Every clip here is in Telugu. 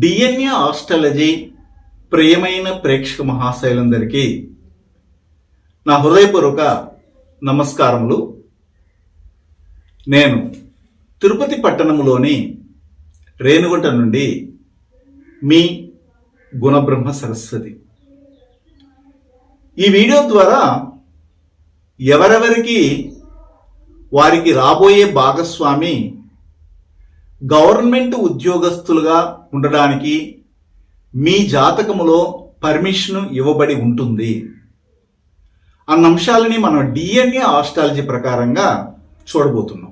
డిఎన్ఏ ఆస్ట్రాలజీ ప్రియమైన ప్రేక్షక మహాశైలందరికీ నా హృదయపూర్వక నమస్కారములు. నేను తిరుపతి పట్టణంలోని రేణుగుంట నుండి మీ గుణబ్రహ్మ సరస్వతి. ఈ వీడియో ద్వారా ఎవరెవరికి వారికి రాబోయే భాగస్వామి గవర్నమెంట్ ఉద్యోగస్తులుగా ఉండడానికి మీ జాతకములో పర్మిషన్ ఇవ్వబడి ఉంటుంది. అన్న అంశాలని మనం డిఎన్ఏ ఆస్ట్రాలజీ ప్రకారంగా చూడబోతున్నాం.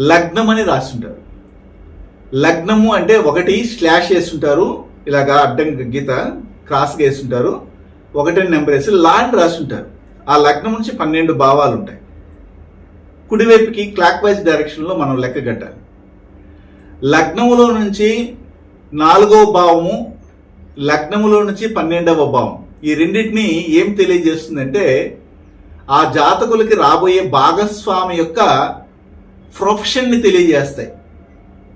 లగ్నం అని రాస్తుంటారు లగ్నము అంటే ఒకటి స్లాష్ వేస్తుంటారు ఇలాగా అడ్డం గీత క్రాస్గా వేస్తుంటారు ఒకటి నెంబర్ వేసి లాంటి రాస్తుంటారు ఆ లగ్నం నుంచి పన్నెండు భావాలు ఉంటాయి. కుడివైపుకి క్లాక్ వైజ్ డైరెక్షన్లో మనం లెక్క కట్టాలి. లగ్నములో నుంచి నాలుగవ భావము లగ్నములో నుంచి పన్నెండవ భావం. ఈ రెండింటిని ఏం తెలియజేస్తుందంటే ఆ జాతకులకి రాబోయే భాగస్వామి యొక్క ప్రొఫెషన్ని తెలియజేస్తాయి.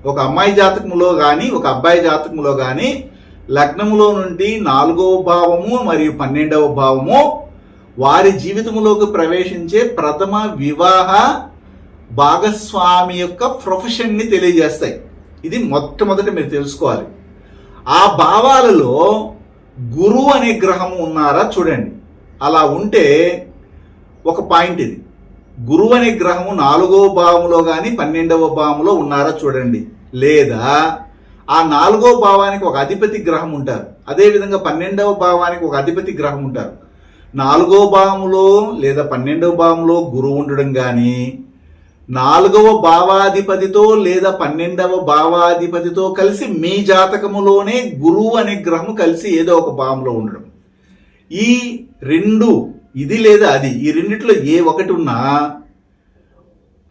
ఒక అమ్మాయి జాతకములో కానీ ఒక అబ్బాయి జాతకములో కానీ లగ్నములో నుండి నాలుగవ భావము మరియు పన్నెండవ భావము వారి జీవితంలోకి ప్రవేశించే ప్రథమ వివాహ భాగస్వామి యొక్క ప్రొఫెషన్ని తెలియజేస్తాయి. ఇది మొట్టమొదటి మీరు తెలుసుకోవాలి. ఆ భావాలలో గురువు అనే గ్రహము ఉన్నారా చూడండి. అలా ఉంటే ఒక పాయింట్ ఇది. గురువు అనే గ్రహము నాలుగవ భావంలో కానీ పన్నెండవ భావంలో ఉన్నారా చూడండి. లేదా ఆ నాలుగో భావానికి ఒక అధిపతి గ్రహం ఉంటారు. అదేవిధంగా పన్నెండవ భావానికి ఒక అధిపతి గ్రహం ఉంటారు. నాలుగో భావములో లేదా పన్నెండవ భావంలో గురువు ఉండడం కానీ నాలుగవ భావాధిపతితో లేదా పన్నెండవ భావాధిపతితో కలిసి మీ జాతకములోనే గురువు అనే గ్రహము కలిసి ఏదో ఒక భావంలో ఉండడం. ఈ రెండు ఇది లేదా అది? ఈ రెండిట్లో ఏ ఒకటి ఉన్నా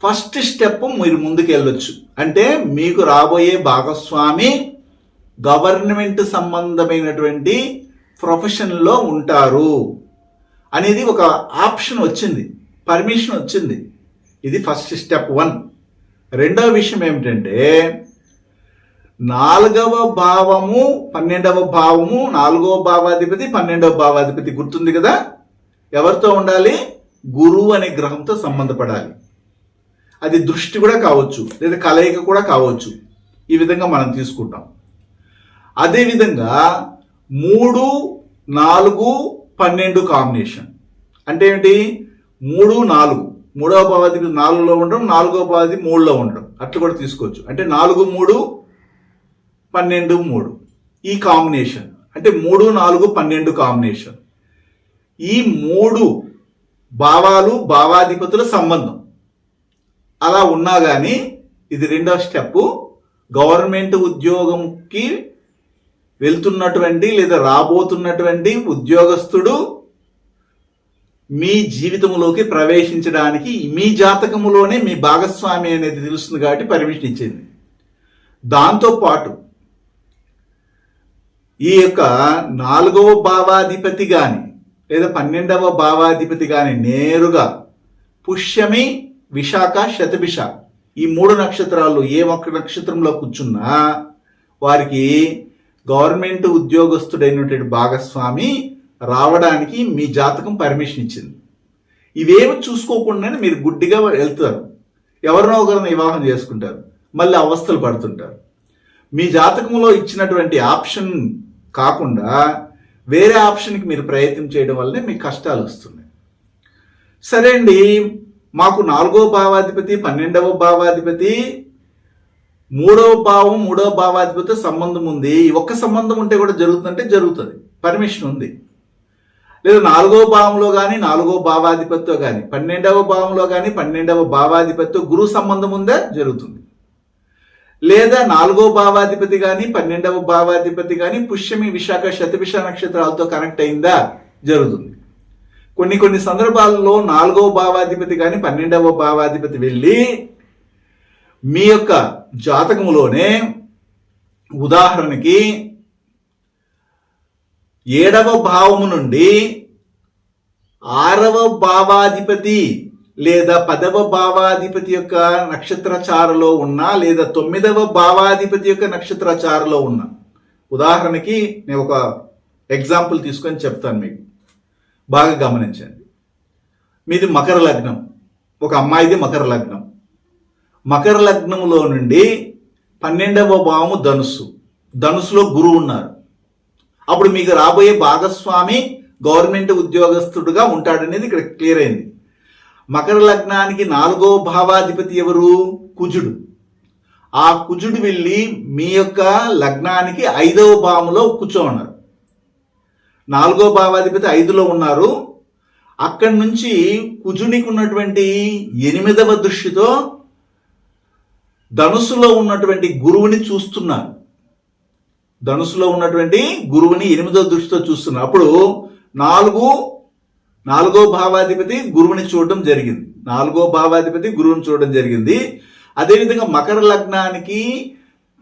ఫస్ట్ స్టెప్ మీరు ముందుకు వెళ్ళొచ్చు అంటే మీకు రాబోయే భాగస్వామి గవర్నమెంట్ సంబంధమైనటువంటి ప్రొఫెషన్లో ఉంటారు అనేది ఒక ఆప్షన్ వచ్చింది. పర్మిషన్ వచ్చింది. ఇది ఫస్ట్ స్టెప్ వన్. రెండవ విషయం ఏమిటంటే నాలుగవ భావము పన్నెండవ భావము నాలుగవ భావాధిపతి పన్నెండవ భావాధిపతి గుర్తుంది కదా? ఎవరితో ఉండాలి? గురువు అనే గ్రహంతో సంబంధపడాలి. అది దృష్టి కూడా కావచ్చు లేదా కలయిక కూడా కావచ్చు. ఈ విధంగా మనం తీసుకుంటాం. అదేవిధంగా మూడు నాలుగు పన్నెండు కాంబినేషన్ అంటే ఏంటి? మూడు నాలుగు. మూడవ పావతి నాలుగులో ఉండడం నాలుగవ పావతి మూడులో ఉండడం. అట్లా కూడా తీసుకోవచ్చు. అంటే నాలుగు మూడు పన్నెండు మూడు. ఈ కాంబినేషన్ అంటే మూడు నాలుగు పన్నెండు కాంబినేషన్ ఈ మూడు భావాలు భావాధిపతుల సంబంధం. అలా ఉన్నా కానీ ఇది రెండవ స్టెప్ గవర్నమెంట్ ఉద్యోగంకి వెళ్తున్నటువంటి లేదా రాబోతున్నటువంటి ఉద్యోగస్తుడు మీ జీవితంలోకి ప్రవేశించడానికి మీ జాతకములోనే మీ భాగస్వామి అనేది తెలుస్తుంది కాబట్టి పర్మిషన్ ఇచ్చింది. దాంతోపాటు ఈ యొక్క నాలుగవ భావాధిపతి కానీ లేదా పన్నెండవ భావాధిపతి కానీ నేరుగా పుష్యమి విశాఖ శతభిష ఈ మూడు నక్షత్రాలు ఏ ఒక్క నక్షత్రంలో కూర్చున్నా వారికి గవర్నమెంట్ ఉద్యోగస్తుడైనటువంటి భాగస్వామి రావడానికి మీ జాతకం పర్మిషన్ ఇచ్చింది. ఇవేమి చూసుకోకుండానే మీరు గుడ్డిగా వెళ్తారు. ఎవరినో ఒకరిని వివాహం చేసుకుంటారు. మళ్ళీ అవస్థలు పడుతుంటారు. మీ జాతకంలో ఇచ్చినటువంటి ఆప్షన్ కాకుండా వేరే ఆప్షన్కి మీరు ప్రయత్నం చేయడం వల్లనే మీకు కష్టాలు వస్తున్నాయి. సరే అండి మాకు నాలుగో భావాధిపతి పన్నెండవ భావాధిపతి మూడవ భావం మూడవ భావాధిపతితో సంబంధం ఉంది. ఒక్క సంబంధం ఉంటే కూడా జరుగుతుందంటే జరుగుతుంది. పర్మిషన్ ఉంది. లేదా నాలుగో భావంలో కానీ నాలుగో భావాధిపతితో కానీ పన్నెండవ భావంలో కానీ పన్నెండవ భావాధిపతితో గురు సంబంధం ఉందా? జరుగుతుంది. లేదా నాలుగో భావాధిపతి కానీ పన్నెండవ భావాధిపతి కానీ పుష్యమి విశాఖ శతభిష నక్షత్రాలతో కనెక్ట్ అయిందా? జరుగుతుంది. కొన్ని కొన్ని సందర్భాల్లో నాలుగో భావాధిపతి కానీ పన్నెండవ భావాధిపతి వెళ్ళి మీ యొక్క జాతకములోనే ఉదాహరణకి ఏడవ భావము నుండి ఆరవ భావాధిపతి లేదా పదవ భావాధిపతి యొక్క నక్షత్రచారలో ఉన్నా లేదా తొమ్మిదవ భావాధిపతి యొక్క నక్షత్రచారలో ఉన్నా. ఉదాహరణకి నేను ఒక ఎగ్జాంపుల్ తీసుకొని చెప్తాను మీకు. బాగా గమనించండి. మీది మకర లగ్నం. ఒక అమ్మాయిది మకర లగ్నం. మకర లగ్నంలో నుండి పన్నెండవ భావము ధనుస్సు. ధనుసులో గురువు ఉన్నారు. అప్పుడు మీకు రాబోయే భాగస్వామి గవర్నమెంట్ ఉద్యోగస్తుడుగా ఉంటాడనేది ఇక్కడ క్లియర్ అయింది. మకర లగ్నానికి నాలుగో భావాధిపతి ఎవరు? కుజుడు. ఆ కుజుడు వెళ్ళి మీ యొక్క లగ్నానికి ఐదవ భావంలో కూర్చోన్నారు నాలుగో భావాధిపతి ఐదులో ఉన్నారు. అక్కడి నుంచి కుజునికి ఉన్నటువంటి ఎనిమిదవ దృష్టితో ధనుసులో ఉన్నటువంటి గురువుని చూస్తున్నారు. ధనుసులో ఉన్నటువంటి గురువుని ఎనిమిదో దృష్టితో చూస్తున్నారు. అప్పుడు నాలుగు నాలుగో భావాధిపతి గురువుని చూడడం జరిగింది. నాలుగో భావాధిపతి గురువుని చూడడం జరిగింది. అదేవిధంగా మకర లగ్నానికి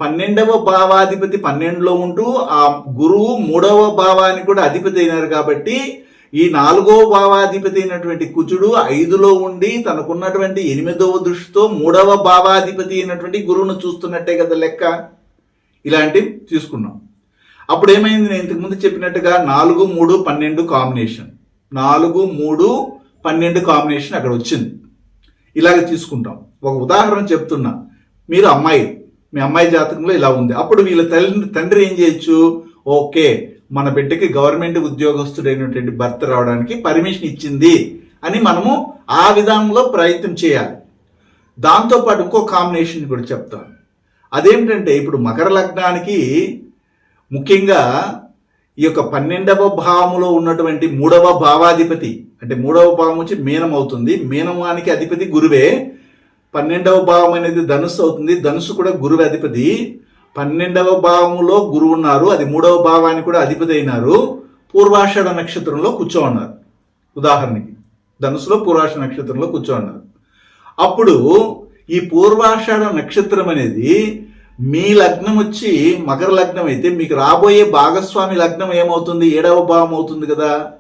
పన్నెండవ భావాధిపతి పన్నెండులో ఉంటూ ఆ గురువు మూడవ భావానికి కూడా అధిపతి అయినారు కాబట్టి ఈ నాలుగో భావాధిపతి అయినటువంటి కుజుడు ఐదులో ఉండి తనకున్నటువంటి ఎనిమిదవ దృష్టితో మూడవ భావాధిపతి అయినటువంటి గురువును చూస్తున్నట్టే కదా లెక్క? ఇలాంటివి తీసుకున్నాం. అప్పుడు ఏమైంది నేను ఇంతకుముందు చెప్పినట్టుగా నాలుగు మూడు పన్నెండు కాంబినేషన్. నాలుగు మూడు పన్నెండు కాంబినేషన్ అక్కడ వచ్చింది. ఇలాగ తీసుకుంటాం. ఒక ఉదాహరణ చెప్తున్నా. మీరు అమ్మాయి మీ అమ్మాయి జాతకంలో ఇలా ఉంది. అప్పుడు వీళ్ళ తల్లి తండ్రి ఏం చేయొచ్చు? ఓకే మన బిడ్డకి గవర్నమెంట్ ఉద్యోగస్తుడైనటువంటి భర్త రావడానికి పర్మిషన్ ఇచ్చింది అని మనము ఆ విధానంలో ప్రయత్నం చేయాలి. దాంతోపాటు ఇంకో కాంబినేషన్ కూడా చెప్తాను. అదేమిటంటే ఇప్పుడు మకర లగ్నానికి ముఖ్యంగా ఈ యొక్క పన్నెండవ భావములో ఉన్నటువంటి మూడవ భావాధిపతి అంటే మూడవ భావం వచ్చి మీనం అవుతుంది. మీనమానికి అధిపతి గురువే. పన్నెండవ భావం అనేది ధనుస్సు అవుతుంది. ధనుస్సు కూడా గురువు అధిపతి. పన్నెండవ భావములో గురువు ఉన్నారు. అది మూడవ భావానికి కూడా అధిపతి అయినారు. పూర్వాషాఢ నక్షత్రంలో కూర్చోన్నారు. ఉదాహరణకి ధనుసులో పూర్వాషాఢ నక్షత్రంలో కూర్చోన్నారు. అప్పుడు ఈ పూర్వాషాఢ నక్షత్రం అనేది మీ లగ్నం వచ్చి మకర లగ్నం అయితే మీకు రాబోయే భాగస్వామి లగ్నం ఏమవుతుంది? ఏడవ భావం అవుతుంది కదా.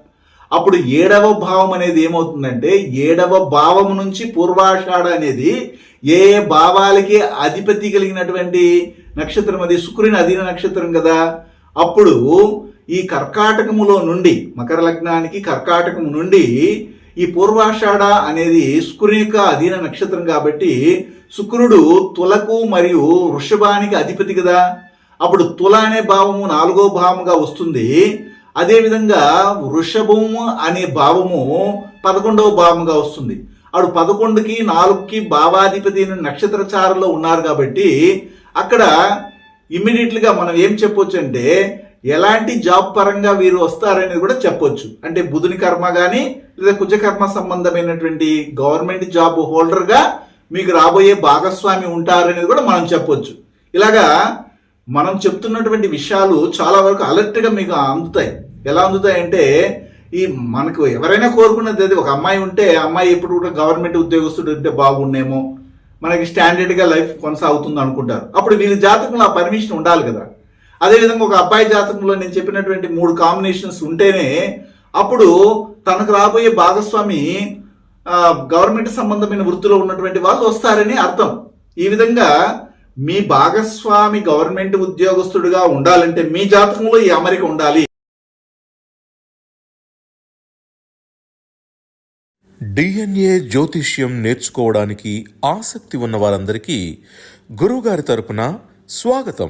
అప్పుడు ఏడవ భావం అనేది ఏమవుతుందంటే ఏడవ భావం నుంచి పూర్వాషాఢ అనేది ఏ ఏ భావాలకి అధిపతి కలిగినటువంటి నక్షత్రం అది? శుక్రుని అధీన నక్షత్రం కదా. అప్పుడు ఈ కర్కాటకములో నుండి మకర లగ్నానికి కర్కాటకము నుండి ఈ పూర్వాషాఢ అనేది శుక్రునిక యొక్క అధీన నక్షత్రం కాబట్టి శుక్రుడు తులకు మరియు వృషభానికి అధిపతి కదా. అప్పుడు తుల అనే భావము నాలుగో భావముగా వస్తుంది. అదేవిధంగా వృషభము అనే భావము పదకొండవ భావముగా వస్తుంది. అప్పుడు పదకొండుకి నాలుగుకి భావాధిపతి అయిన నక్షత్రచారంలో ఉన్నారు కాబట్టి అక్కడ ఇమ్మీడియట్లీగా మనం ఏం చెప్పొచ్చు అంటే ఎలాంటి జాబ్ పరంగా వీరు వస్తారనేది కూడా చెప్పొచ్చు. అంటే బుధుని కర్మ కానీ లేదా కుజకర్మ సంబంధమైనటువంటి గవర్నమెంట్ జాబ్ హోల్డర్గా మీకు రాబోయే భాగస్వామి ఉంటారనేది కూడా మనం చెప్పొచ్చు. ఇలాగా మనం చెప్తున్నటువంటి విషయాలు చాలా వరకు అలర్ట్గా మీకు అందుతాయి. ఎలా అందుతాయంటే ఈ మనకు ఎవరైనా కోరుకున్నది అది. ఒక అమ్మాయి ఉంటే అమ్మాయి ఎప్పుడు కూడా గవర్నమెంట్ ఉద్యోగస్తుడు ఉంటే బాగుండేమో. మనకి స్టాండర్డ్గా లైఫ్ కొనసాగుతుంది అనుకుంటారు. అప్పుడు వీళ్ళ జాతకంలో ఆ పర్మిషన్ ఉండాలి కదా. అదేవిధంగా ఒక అబ్బాయి జాతకంలో నేను చెప్పినటువంటి మూడు కాంబినేషన్స్ ఉంటేనే అప్పుడు తనకు రాబోయే భాగస్వామి గవర్నమెంట్ సంబంధమైన వృత్తిలో ఉన్నటువంటి వాళ్ళు వస్తారని అర్థం. ఈ విధంగా మీ భాగస్వామి గవర్నమెంట్ ఉద్యోగస్తుడిగా ఉండాలంటే మీ జాతకంలో ఈ అమరిక ఉండాలి. డిఎన్ఏ జ్యోతిష్యం నేర్చుకోవడానికి ఆసక్తి ఉన్న వారందరికీ గురువుగారి తరపున స్వాగతం.